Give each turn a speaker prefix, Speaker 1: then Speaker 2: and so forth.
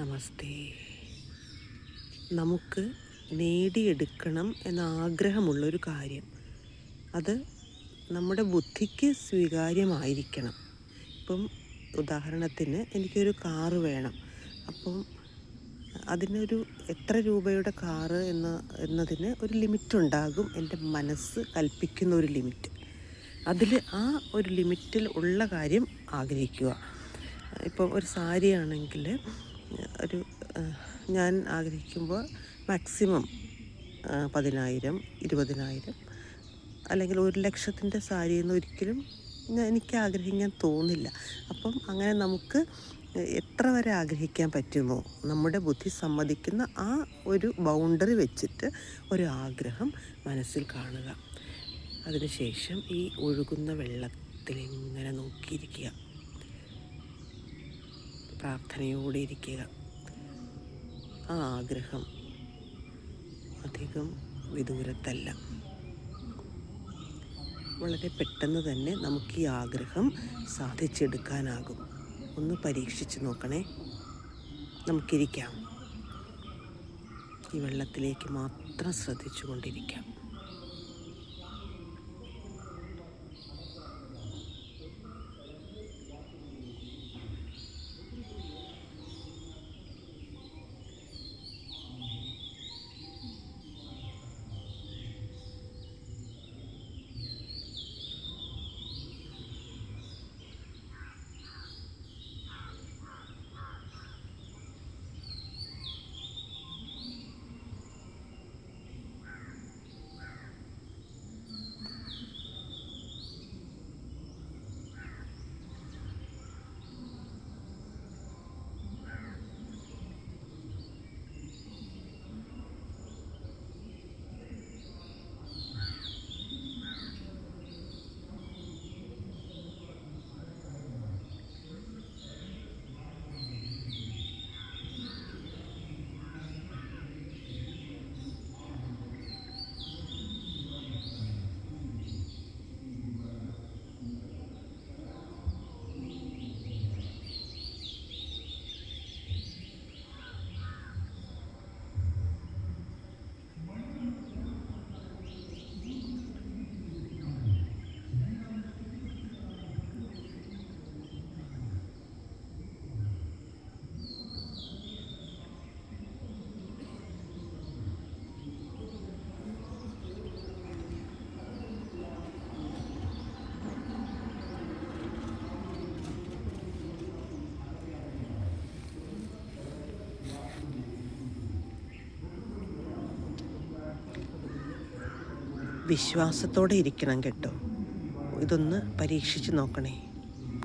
Speaker 1: നമസ്തേ. നമുക്ക് നേടിയെടുക്കണം എന്ന ആഗ്രഹമുള്ളൊരു കാര്യം. അത് നമ്മുടെ ബുദ്ധിക്ക് സ്വീകാര്യമായിരിക്കണം. ഇപ്പം ഉദാഹരണത്തിന് എനിക്കൊരു കാറ് വേണം. അപ്പം അതിനൊരു എത്ര രൂപയുടെ കാറ് എന്ന എന്നതിന് ഒരു ലിമിറ്റ് ഉണ്ടാകും എന്റെ മനസ്സ് കൽപ്പിക്കുന്ന ഒരു ലിമിറ്റ്. അതിൽ ആ ഒരു ലിമിറ്റിൽ ഉള്ള കാര്യം ആഗ്രഹിക്കുക. ഇപ്പം ഒരു സാരി ആണെങ്കിൽ ഒരു ഞാൻ ആഗ്രഹിക്കുമ്പോൾ മാക്സിമം പതിനായിരം ഇരുപതിനായിരം അല്ലെങ്കിൽ ഒരു ലക്ഷത്തിന്റെ സാരി എന്ന് ഒരിക്കലും ഞാൻ- എനിക്ക് ആഗ്രഹിക്കാൻ തോന്നില്ല. അപ്പം അങ്ങനെ നമുക്ക് എത്ര വരെ ആഗ്രഹിക്കാൻ പറ്റുമോ നമ്മുടെ ബുദ്ധി സമ്മതിക്കുന്ന ആ ഒരു ബൗണ്ടറി വെച്ചിട്ട് ഒരു ആഗ്രഹം മനസ്സിൽ കാണുക. അതിനുശേഷം ഈ ഒഴുകുന്ന വെള്ളത്തിൽ ഇങ്ങനെ നോക്കിയിരിക്കുക. പ്രാർത്ഥനയോടെ ഇരിക്കുക ആ ആഗ്രഹം അധികം വിദൂരത്തല്ല. വളരെ പെട്ടെന്ന് തന്നെ നമുക്ക് ഈ ആഗ്രഹം സാധിച്ചെടുക്കാനാകും. ഒന്ന് പരീക്ഷിച്ച് നോക്കണേ. നമുക്കിരിക്കാം. ഈ വെള്ളത്തിലേക്ക് മാത്രം ശ്രദ്ധിച്ചു കൊണ്ടിരിക്കാം വിശ്വാസത്തോടെ ഇരിക്കണം കേട്ടോ. ഇതൊന്ന് പരീക്ഷിച്ച് നോക്കണേ.